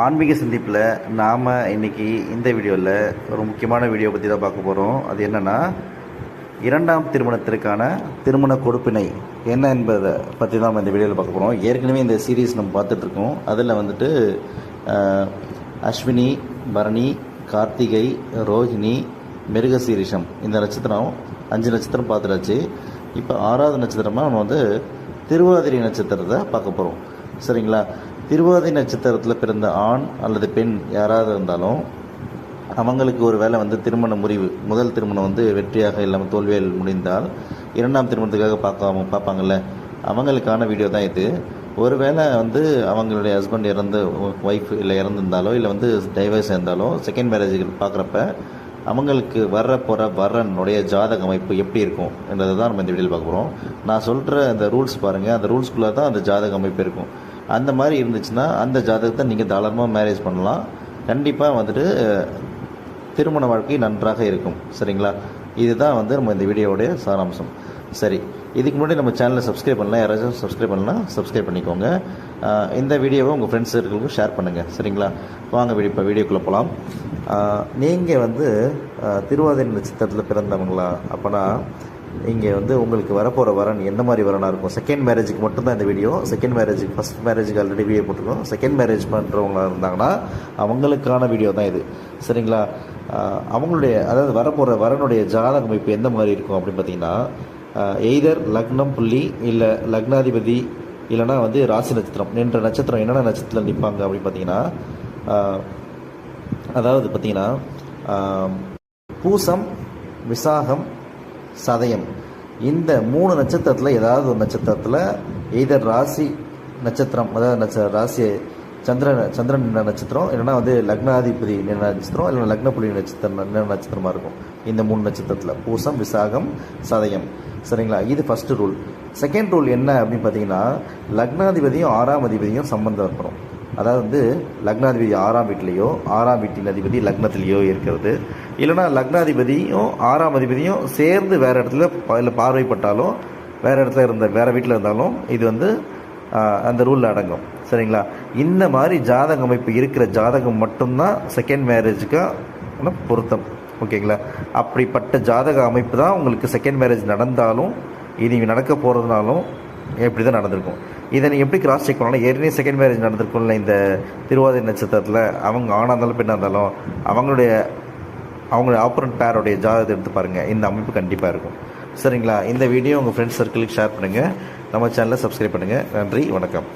ஆன்மீக சந்திப்பில் நாம் இன்னைக்கு இந்த வீடியோவில் ஒரு முக்கியமான வீடியோ பற்றி தான் பார்க்க போகிறோம் அது என்னென்னா இரண்டாம் திருமணத்திற்கான திருமண கொடுப்பினை என்ன என்பதை பற்றி தான் நம்ம இந்த வீடியோவில் பார்க்க போகிறோம் ஏற்கனவே இந்த சீரீஸ் நம்ம பார்த்துட்ருக்கோம் அதில் வந்துட்டு அஸ்வினி பரணி கார்த்திகை ரோஹிணி மிருகசீரிஷம் இந்த நட்சத்திரம் அஞ்சு நட்சத்திரம் பார்த்துடாச்சு இப்போ ஆறாவது நட்சத்திரமாக நம்ம வந்து திருவாதிரை நட்சத்திரத்தை பார்க்க போகிறோம் சரிங்களா? திருவாதி நட்சத்திரத்தில் பிறந்த ஆண் அல்லது பெண் யாராவது இருந்தாலும் அவங்களுக்கு ஒரு வேளை வந்து திருமண முறிவு முதல் திருமணம் வந்து வெற்றியாக இல்லாமல் தோல்வியில் முடிந்தால் இரண்டாம் திருமணத்துக்காக பார்க்காம பார்ப்பாங்கள்ல அவங்களுக்கான வீடியோ தான் இது. ஒருவேளை வந்து அவங்களுடைய ஹஸ்பண்ட் இறந்து ஒய்ஃப் இல்லை இறந்துருந்தாலோ இல்லை வந்து டைவர்ஸ் இருந்தாலோ செகண்ட் மேரேஜுகள் பார்க்குறப்ப அவங்களுக்கு வர்ற போகிற வரனுடைய ஜாதக அமைப்பு எப்படி இருக்கும் என்றதை தான் நம்ம இந்த வீடியோவில் பார்க்க போகிறோம் நான் சொல்கிற அந்த ரூல்ஸ் பாருங்கள் அந்த ரூல்ஸ்குள்ளே தான் அந்த ஜாதக அமைப்பு இருக்கும். அந்த மாதிரி இருந்துச்சுன்னா அந்த ஜாதகத்தை நீங்கள் தாராளமாக மேரேஜ் பண்ணலாம். கண்டிப்பாக வந்துட்டு திருமண வாழ்க்கை நன்றாக இருக்கும். சரிங்களா? இதுதான் வந்து நம்ம இந்த வீடியோவுடைய சாராம்சம். சரி இதுக்கு முன்னாடி நம்ம சேனலை சப்ஸ்கிரைப் பண்ணலாம் யாராச்சும் சப்ஸ்கிரைப் பண்ணலாம் சப்ஸ்கிரைப் பண்ணிக்கோங்க. இந்த வீடியோவை உங்கள் ஃப்ரெண்ட்ஸ் சர்க்கிளுக்கும் ஷேர் பண்ணுங்கள் சரிங்களா? வாங்க வீடியோ இப்போ வீடியோக்குள்ளே போகலாம் நீங்கள் வந்து திருவாதிரை நட்சத்திரத்தில் பிறந்தவங்களா? அப்போனா இங்கே வந்து உங்களுக்கு வரப்போகிற வரன் எந்த மாதிரி வரனாக இருக்கும்? செகண்ட் மேரேஜுக்கு மட்டும்தான் இந்த வீடியோ செகண்ட் மேரேஜுக்கு ஃபஸ்ட் மேரேஜுக்கு ஆல்ரெடி வீடியோ போட்டிருக்கோம். செகண்ட் மேரேஜ் பண்ணுறவங்களா இருந்தாங்கன்னா அவங்களுக்கான வீடியோ தான் இது. சரிங்களா? அவங்களுடைய அதாவது வரப்போகிற வரனுடைய ஜாதக அமைப்பு எந்த மாதிரி இருக்கும் அப்படின்னு பார்த்தீங்கன்னா எய்தர் லக்னம் புள்ளி இல்லை லக்னாதிபதி இல்லைன்னா வந்து ராசி நட்சத்திரம். நின்ற நட்சத்திரம் என்னென்ன நட்சத்திரம் நிற்பாங்க அப்படின்னு பார்த்தீங்கன்னா அதாவது பார்த்தீங்கன்னா பூசம் விசாகம் சதயம். இந்த மூணு நட்சத்திரத்தில் ஏதாவது ஒரு நட்சத்திரத்தில் எய்தர் ராசி நட்சத்திரம் அதாவது நட்ச ராசி சந்திரன் சந்திரன் நட்சத்திரம் இல்லைன்னா வந்து லக்னாதிபதி நட்சத்திரம் இல்லைன்னா லக்னப்புலி நட்சத்திரம் நட்சத்திரமாக இருக்கும். இந்த மூணு நட்சத்திரத்தில் பூசம் விசாகம் சதயம். சரிங்களா? இது ஃபஸ்ட்டு ரூல் செகண்ட் ரூல் என்ன அப்படின்னு பார்த்தீங்கன்னா லக்னாதிபதியும் ஆறாம் அதிபதியும் சம்பந்தம் இருக்கணும் அதாவது வந்து லக்னாதிபதி ஆறாம் வீட்லேயோ ஆறாம் வீட்டின் அதிபதி லக்னத்திலேயோ இருக்கிறது. இல்லைனா லக்னாதிபதியும் ஆறாம் அதிபதியும் சேர்ந்து வேறு இடத்துல ப- பார்வைப்பட்டாலும் வேறு இடத்துல இருந்த வேறு வீட்டில் இருந்தாலும் இது வந்து அந்த ரூலில் அடங்கும். சரிங்களா? இந்த மாதிரி ஜாதக அமைப்பு இருக்கிற ஜாதகம் மட்டும்தான் செகண்ட் மேரேஜுக்கான பொருத்தம். ஓகேங்களா? அப்படிப்பட்ட ஜாதக அமைப்பு தான் உங்களுக்கு செகண்ட் மேரேஜ் நடந்தாலும் இது நடக்க போகிறதுனாலும் இப்படி தான் நடந்திருக்கும். இதை நீங்கள் எப்படி கிராஸ் செக் பண்ணலாம்? ஏற்கனவே செகண்ட் மேரேஜ் நடந்திருக்கும்ல இந்த திருவாதிரை நட்சத்திரத்தில். அவங்க ஆணாக இருந்தாலும் பெண்ணாக இருந்தாலும் அவங்களுடைய அவங்களுடைய ஆப்பரண்ட் பேரோடைய ஜாதகத்தை எடுத்து பாருங்கள் இந்த அமைப்பு கண்டிப்பாக இருக்கும். சரிங்களா? இந்த வீடியோ உங்கள் ஃப்ரெண்ட்ஸ் சர்க்கிளுக்கு ஷேர் பண்ணுங்கள் நம்ம சேனலை சப்ஸ்கிரைப் பண்ணுங்கள் நன்றி வணக்கம்.